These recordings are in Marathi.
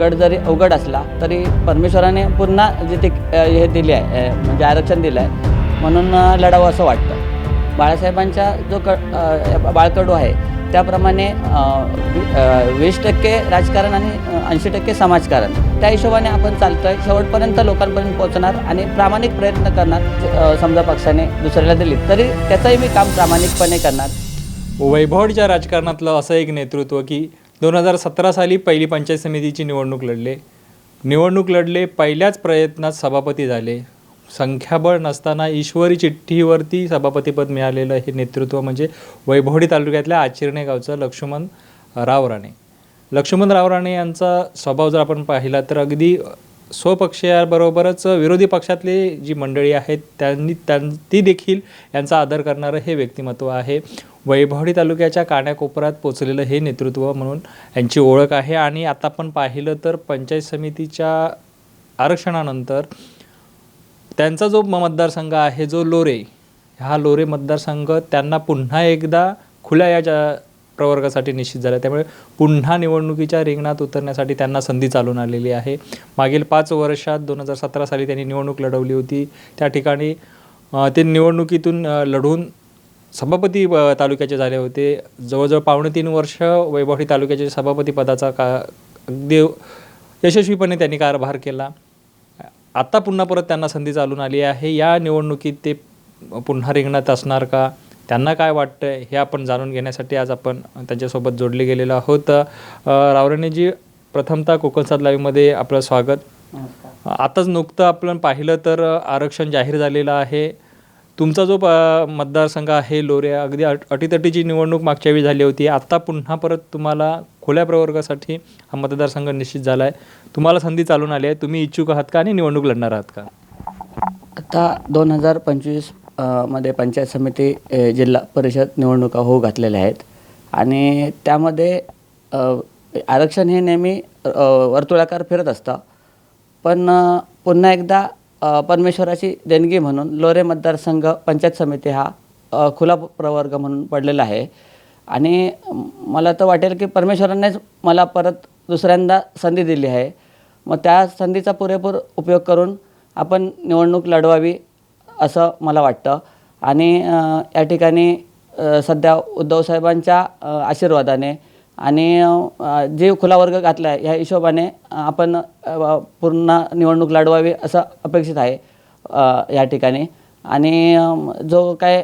गड जरी अवघड असला तरी परमेश्वराने पुन्हा जिथे हे दिले आहे म्हणजे आरक्षण दिलं आहे म्हणून लढावं असं वाटतं. बाळासाहेबांचा जो क बाळकडू आहे त्याप्रमाणे वीस टक्के राजकारण आणि ऐंशी टक्के समाजकारण. त्या हिशोबाने आपण चालतो आहे शेवटपर्यंत लोकांपर्यंत पोहोचणार आणि प्रामाणिक प्रयत्न करणार समजा पक्षाने दुसऱ्याला दिली तरी त्याचंही मी काम प्रामाणिकपणे करणार. वैभवच्या राजकारणातलं असं एक नेतृत्व की दोन हजार सतरा साली पहिली पंचायत समितीची निवडणूक लढले. निवडणूक लढले पहिल्याच प्रयत्नात सभापती झाले. संख्याबळ नसताना ईश्वरी चिठ्ठीवरती सभापतीपद मिळालेलं हे नेतृत्व म्हणजे वैभवडी तालुक्यातल्या आचिरणे गावचं लक्ष्मण राव राणे लक्ष्मण राव राणे यांचा स्वभाव जर आपण पाहिला तर अगदी स्वपक्षीयाबरोबरच विरोधी पक्षातली जी मंडळी आहेत त्यांनी त्यां ती देखील यांचा आदर करणारं हे व्यक्तिमत्व आहे. वैभवडी तालुक्याच्या काण्याकोपऱ्यात पोचलेलं हे नेतृत्व म्हणून यांची ओळख आहे. आणि आता आपण पाहिलं तर पंचायत समितीच्या आरक्षणानंतर त्यांचा जो मतदारसंघ आहे जो लोरे हा लोरे मतदारसंघ त्यांना पुन्हा एकदा खुल्या या जा प्रवर्गासाठी निश्चित झाला त्यामुळे पुन्हा निवडणुकीच्या रिंगणात उतरण्यासाठी त्यांना संधी चालून आलेली आहे. मागील पाच वर्षात दोन हजार सतरा साली त्यांनी निवडणूक लढवली होती. त्या ठिकाणी ते निवडणुकीतून लढून सभापती तालुक्याचे झाले होते. जवळजवळ पावणे तीन वर्ष वैभवडी तालुक्याचे सभापती पदाचा का अगदी यशस्वीपणे त्यांनी कारभार केला. आता पुन्हा परत त्यांना संधी चालून आली आहे. या निवडणुकीत ते पुन्हा रिंगणात असणार का? त्यांना काय वाटतं हे आपण जाणून घेण्यासाठी आज आपण त्यांच्यासोबत जोडले गेलेलो आहोत. रावरणेजी प्रथमतः कोकण सात लाईव्हमध्ये आपलं स्वागत. आताच नुकतं आपण पाहिलं तर आरक्षण जाहीर झालेलं आहे. तुमचा जो प- मतदारसंघ आहे लोरे अगदी अट अटीतटीची निवडणूक मागच्या वेळी झाली होती. आता पुन्हा परत तुम्हाला खुल्या प्रवर्गासाठी हा मतदारसंघ निश्चित झाला आहे तुम्हाला संधी चालून आली आहे. तुम्ही इच्छुक आहात का आणि निवडणूक लढणार आहात का? आता दोन हजार पंचवीस मध्ये पंचायत समिती जिल्हा परिषद निवडणुका होऊ घातलेल्या आहेत. आणि त्यामध्ये आरक्षण हे नेहमी वर्तुळाकार फिरत असतं. पण पुन्हा एकदा परमेश्वराची देणगी म्हणून लोरे मतदारसंघ पंचायत समिती हा खुला प्रवर्ग म्हणून पडलेला आहे. आणि मला तर वाटेल की परमेश्वरानेच मला परत दुसऱ्यांदा संधी दिली आहे. मग त्या संधीचा पुरेपूर उपयोग करून आपण निवडणूक लढवावी असं मला वाटतं. आणि या ठिकाणी सध्या उद्धवसाहेबांच्या आशीर्वादाने आणि जे खुला वर्ग घातला आहे ह्या हिशोबाने आपण पूर्ण निवडणूक लढवावी असं अपेक्षित आहे या ठिकाणी. आणि जो काय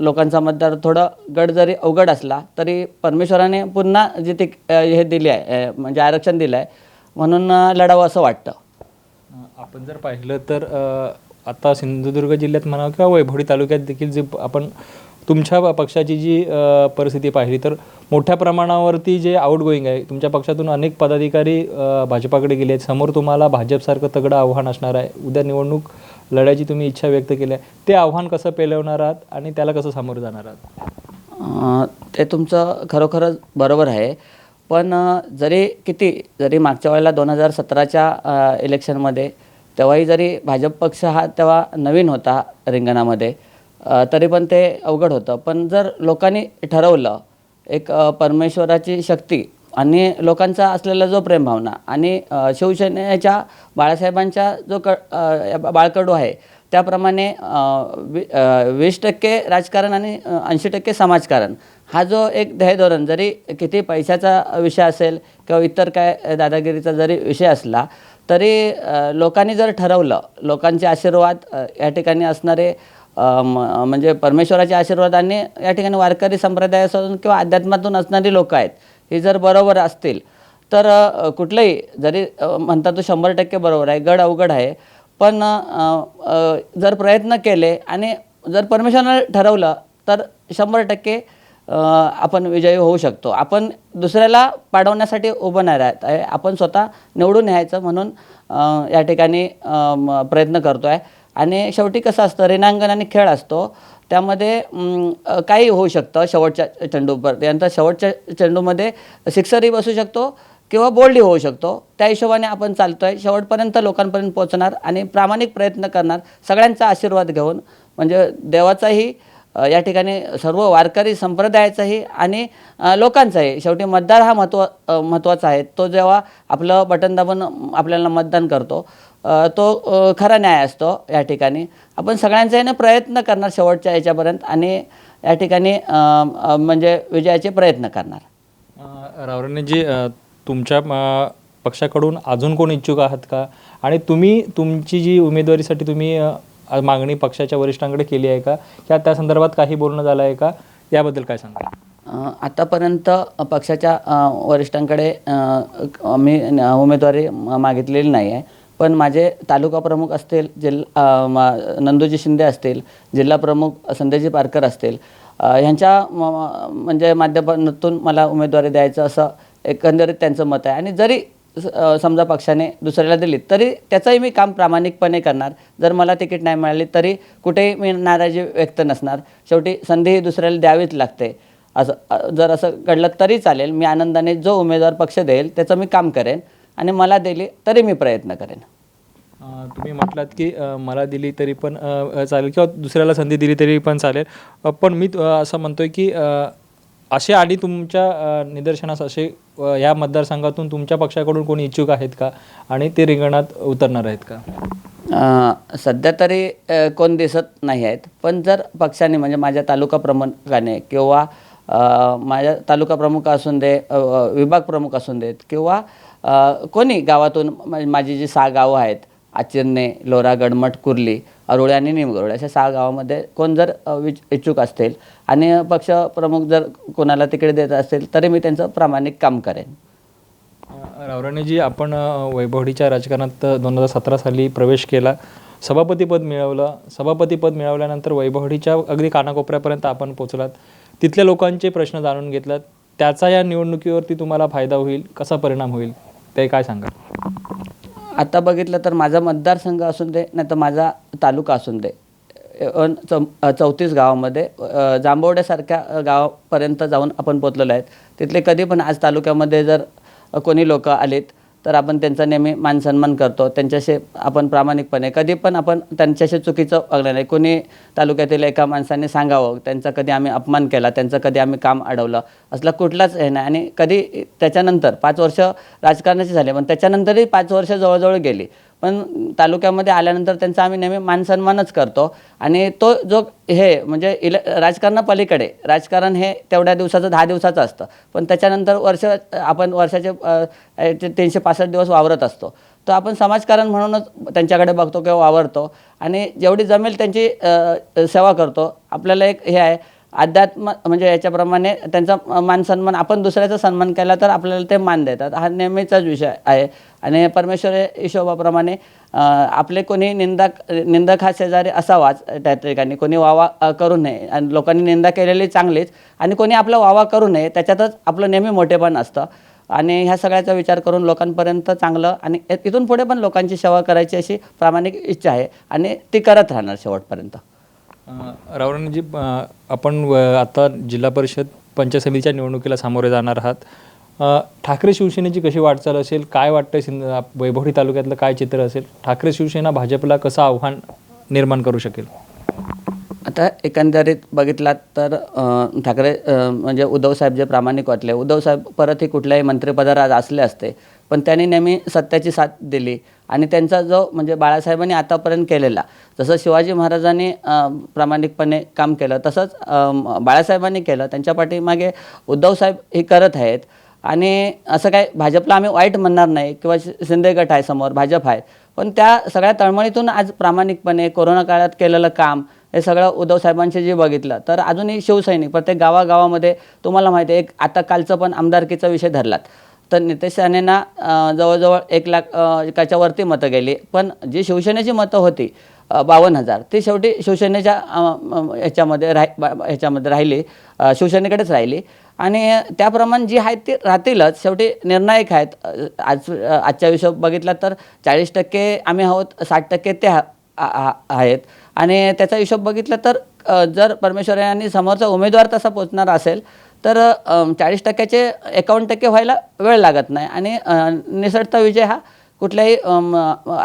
लोकांचा मतदार थोडं गड जरी अवघड असला तरी परमेश्वराने पुन्हा जिथे हे दिले आहे म्हणजे आरक्षण दिलं आहे म्हणून लढावं असं वाटतं. आपण जर पाहिलं तर आता सिंधुदुर्ग जिल्ह्यात म्हणा किंवा वैभवडी तालुक्यात देखील जे आपण तुमच्या पक्षाची जी परिस्थिती पाहिली तर मोठ्या प्रमाणावरती जे आउटगोईंग आहे तुमच्या पक्षातून अनेक पदाधिकारी भाजपाकडे गेले आहेत. समोर तुम्हाला भाजपसारखं तगडं आव्हान असणार आहे. उद्या निवडणूक लढायची तुम्ही इच्छा व्यक्त केली आहे. ते आव्हान कसं पेलवणार आहात आणि त्याला कसं सामोरं जाणार आहात? ते तुमचं खरोखरच बरोबर आहे. पण जरी किती जरी मागच्या वेळेला दोन हजार सतराच्या इलेक्शनमध्ये तेव्हाही जरी भाजप पक्ष हा तेव्हा नवीन होता रिंगणामध्ये तरी पण ते अवघड होतं. पण जर लोकांनी ठरवलं एक परमेश्वराची शक्ती आणि लोकांचा असलेला जो प्रेमभावना आणि शिवसेनेच्या बाळासाहेबांचा जो क बाळकडू आहे त्याप्रमाणे वी वीस टक्के राजकारण आणि ऐंशी टक्के समाजकारण हा जो एक ध्येयधोरण जरी किती पैशाचा विषय असेल किंवा इतर काय दादागिरीचा जरी विषय असला तरी लोकांनी जर ठरवलं लोकांचे आशीर्वाद या ठिकाणी असणारे म्हणजे परमेश्वराचे आशीर्वाद आणि या ठिकाणी वारकरी संप्रदायापासून किंवा अध्यात्मातून असणारी लोक आहेत ही जर बरोबर असतील तर कुठलंही जरी म्हणतात तो शंभर टक्के बरोबर आहे गड अवघड आहे पण जर प्रयत्न केले आणि जर परमेश्वरानं ठरवलं तर शंभर टक्के आपण विजयी होऊ शकतो. आपण दुसऱ्याला पाडवण्यासाठी उभं नाही राहत आहे. आपण स्वतः निवडून यायचं म्हणून या ठिकाणी म- प्रयत्न करतो आहे आणि शेवटी कसं असतं रेणांगण आणि खेळ असतो. त्यामध्ये काही होऊ शकतं शेवटच्या चेंडूवर त्यानंतर शेवटच्या चेंडूमध्ये सिक्सरही बसू शकतो किंवा बोल्डही होऊ शकतो. त्या हिशोबाने आपण चालतो आहे शेवटपर्यंत लोकांपर्यंत पोहोचणार आणि प्रामाणिक प्रयत्न करणार सगळ्यांचा आशीर्वाद घेऊन. म्हणजे देवाचाही या ठिकाणी सर्व वारकरी संप्रदायाचाही आणि लोकांचाही. शेवटी मतदार हा महत्त्व महत्त्वाचा आहे. तो जेव्हा आपलं बटन दाबून आपल्याला मतदान करतो तो खरा न्याय असतो या ठिकाणी. आपण सगळ्यांचा याने प्रयत्न करणार शेवटच्या याच्यापर्यंत आणि या ठिकाणी म्हणजे विजयाचे प्रयत्न करणार. रावरणजी तुमच्या पक्षाकडून अजून कोण इच्छुक आहात का? आणि तुम्ही तुमची जी उमेदवारीसाठी तुम्ही मागणी पक्षाच्या वरिष्ठांकडे केली आहे का? किंवा त्या संदर्भात काही बोलणं झालं आहे का? याबद्दल काय सांगा आतापर्यंत पक्षाच्या वरिष्ठांकडे मी न- उमेदवारी मागितलेली नाही आहे. पण माझे तालुका प्रमुख असतील जिल्हा नंदूजी शिंदे असतील जिल्हा प्रमुख संध्याजी पारकर असतील ह्यांच्या म्हणजे माध्यमातून मला उमेदवारी द्यायचं असं एकंदरीत त्यांचं मत आहे. आणि जरी समजा पक्षाने दुसऱ्याला दिली तरी त्याचंही मी काम प्रामाणिकपणे करणार. जर मला तिकीट नाही मिळाली तरी कुठेही मी नाराजी व्यक्त नसणार. शेवटी संधी ही दुसऱ्याला द्यावीच लागते. असं जर असं घडलं तरी चालेल. मी आनंदाने जो उमेदवार पक्ष देईल त्याचं मी काम करेन आणि मला दिली तरी मी प्रयत्न करेन. तुम्ही म्हटलात की मला दिली तरी पण चालेल किंवा दुसऱ्याला संधी दिली तरी पण चालेल. पण मी असं म्हणतोय की असे आधी तुमच्या निदर्शनास असे या मतदारसंघातून तुमच्या पक्षाकडून कोणी इच्छुक आहेत का? आणि ते रिंगणात उतरणार आहेत का? सध्या तरी कोण दिसत नाही आहेत. पण जर पक्षाने म्हणजे माझ्या तालुका प्रमुखाने किंवा माझ्या तालुका प्रमुख असून दे विभाग प्रमुख असून देत किंवा कोणी गावातून म्हणजे माझी जी सहा गावं आहेत आचिरणे लोरा गडमठ कुर्ली अरोळे आणि निमगरोळे अशा सहा गावामध्ये कोण जर विच इच्छुक असतील आणि पक्ष प्रमुख जर कोणाला तिकडे देत असतील तरी मी त्यांचं प्रामाणिक काम करेन. रावराणेजी आपण वैभवडीच्या राजकारणात दोन हजार सतरा साली प्रवेश केला. सभापतीपद मिळवलं. सभापतीपद मिळवल्यानंतर वैभवडीच्या अगदी कानाकोपऱ्यापर्यंत आपण पोचलात. तिथल्या लोकांचे प्रश्न जाणून घेतलात. त्याचा या निवडणुकीवरती तुम्हाला फायदा होईल कसा परिणाम होईल ते काय सांगा आता बघितलं तर माझा मतदारसंघ असून दे नाही तर माझा तालुका असून दे. चौ चौतीस गावामध्ये जांभवड्यासारख्या गावापर्यंत जाऊन आपण पोचलेलो आहेत. तिथले कधी पण आज तालुक्यामध्ये जर कोणी लोक आलेत तर आपण त्यांचा नेहमी मानसन्मान करतो. त्यांच्याशी आपण प्रामाणिकपणे कधी पण आपण त्यांच्याशी चुकीचं वागलं नाही. कोणी तालुक्यातील एका माणसाने सांगावं त्यांचा कधी आम्ही अपमान केला त्यांचं कधी आम्ही काम अडवलं असला कुठलाच हे नाही. आणि कधी त्याच्यानंतर पाच वर्ष राजकारणाची झाले पण त्याच्यानंतरही पाच वर्ष जवळजवळ गेली. पण तालुक्यामध्ये आल्यानंतर त्यांचा आम्ही नेहमी मानसन्मानच करतो. आणि तो जो हे म्हणजे इल राजकारणापलीकडे राजकारण हे तेवढ्या दिवसाचं दहा दिवसाचं असतं. पण त्याच्यानंतर वर्ष आपण वर्षाचे तीनशे पासष्ट दिवस वावरत असतो. तर आपण समाजकारण म्हणूनच त्यांच्याकडे बघतो किंवा वावरतो. आणि जेवढी जमेल त्यांची सेवा करतो. आपल्याला एक हे आहे अध्यात्म म्हणजे याच्याप्रमाणे त्यांचा मान सन्मान आपण दुसऱ्याचा सन्मान केला तर आपल्याला ते मान देतात. हा नेहमीचाच विषय आहे. आणि परमेश्वर हिशोबाप्रमाणे आपले कोणी निंदक निंदक हा शेजारी असावाच त्या ठिकाणी. कोणी वावा करू नये. आणि लोकांनी निंदा केलेली चांगलीच. आणि कोणी आपला वावा करू नये त्याच्यातच आपलं नेहमी मोठेपण असतं. आणि ह्या सगळ्याचा विचार करून लोकांपर्यंत चांगलं आणि इथून पुढे पण लोकांची सेवा करायची अशी प्रामाणिक इच्छा आहे. आणि ती करत राहणार शेवटपर्यंत. रावरणजी आपण व- आता जिल्हा परिषद पंचायत समितीच्या निवडणुकीला सामोरे जाणार आहात. ठाकरे शिवसेनेची कशी वाटचाल असेल? काय वाटतं सिंध आप- वैभवडी तालुक्यातलं काय चित्र असेल? ठाकरे शिवसेना भाजपला कसं आव्हान निर्माण करू शकेल? आता एकंदरीत बघितलात तर ठाकरे म्हणजे उद्धवसाहेब जे प्रामाणिक वाटले उद्धवसाहेब परतही कुठल्याही मंत्रिपदावर आज असले असते पण त्यांनी नेहमी सत्याची साथ दिली. आणि त्यांचा जो म्हणजे बाळासाहेबांनी आतापर्यंत केलेला जसं शिवाजी महाराजांनी प्रामाणिकपणे काम केलं तसंच बाळासाहेबांनी केलं त्यांच्या पाठीमागे उद्धवसाहेब हे करत आहेत. आणि असं काय भाजपला आम्ही वाईट म्हणणार नाही किंवा शि- शिंदे गट आहे समोर भाजप आहे. पण त्या सगळ्या तळमळीतून आज प्रामाणिकपणे कोरोना काळात केलेलं काम हे सगळं उद्धवसाहेबांचे जे बघितलं तर अजूनही शिवसैनिक प्रत्येक गावागावामध्ये तुम्हाला माहिती आहे एक आता कालचं पण आमदारकीचा विषय धरलात. तर नितेश राणेंना जवळजवळ एक लाख एकाच्यावरती एकाच्या वरती मतं गेली. पण जी शिवसेनेची मतं होती बावन्न हजार ती शेवटी शिवसेनेच्या ह्याच्यामध्ये राह बा- ह्याच्यामध्ये राहिली शिवसेनेकडेच राहिली. आणि त्याप्रमाणे जी आहेत ती राहतीलच शेवटी निर्णायक आहेत. आज आजच्या विषय बघितला तर चाळीस टक्के आम्ही आहोत साठ टक्के ते आहेत. आणि त्याचा हिशोब बघितला तर जर परमेश्वर यांनी समोरचा उमेदवार तसा पोचणार असेल तर चाळीस टक्क्याचे एकावन्न टक्के व्हायला वेळ लागत नाही. आणि निसटता विजय हा कुठल्याही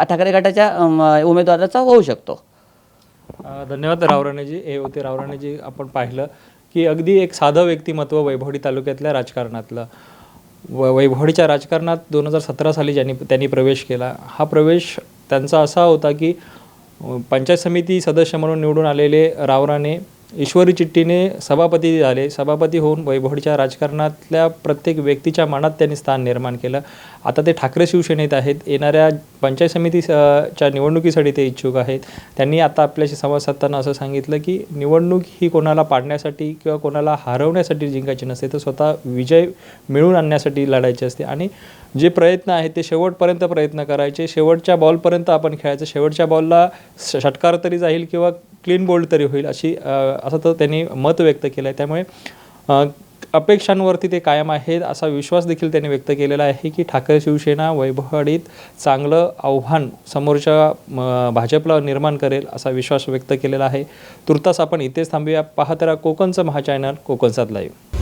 ठाकरे गटाच्या उमेदवाराचा होऊ शकतो. धन्यवाद रावराणेजी. हे होते रावराणेजी. आपण पाहिलं की अगदी एक साधं व्यक्तिमत्व वैभवडी तालुक्यातल्या राजकारणातलं व वैभवडीच्या राजकारणात दोन हजार सतरा साली ज्यांनी त्यांनी प्रवेश केला हा प्रवेश त्यांचा असा होता की पंचायत समिती सदस्य म्हणून निवडून आलेले रावराणे ईश्वरी चिट्टीने सभापती झाले. सभापती होऊन वैभवडीच्या राजकारणातल्या प्रत्येक व्यक्तीच्या मनात त्यांनी स्थान निर्माण केलं. आता ते ठाकरे शिवसेनेत आहेत. येणाऱ्या पंचायत समिती स- च्या निवडणुकीसाठी ते इच्छुक आहेत. त्यांनी आता आपल्याशी संवाद साधताना असं सांगितलं की निवडणूक ही कोणाला पाडण्यासाठी किंवा कोणाला हरवण्यासाठी जिंकायची नसते. तर स्वतः विजय मिळवून आणण्यासाठी लढायची असते. आणि जे प्रयत्न आहेत ते शेवटपर्यंत प्रयत्न करायचे. शेवटच्या बॉलपर्यंत आपण खेळायचं. शेवटच्या बॉलला ष- षटकार तरी जाईल किंवा क्लीन बोल्ड तरी होईल अशी असं तर त्यांनी मत व्यक्त केलं आहे. त्यामुळे अपेक्षांवरती ते कायम आहेत असा विश्वास देखील त्यांनी व्यक्त केलेला आहे की ठाकरे शिवसेना वैभवाडीत चांगलं आव्हान समोरच्या भाजपला निर्माण करेल असा विश्वास व्यक्त केलेला आहे. तुर्तास आपण इथेच थांबूया. पाहत राहा कोकणचं महा कोकणसात लाईव्ह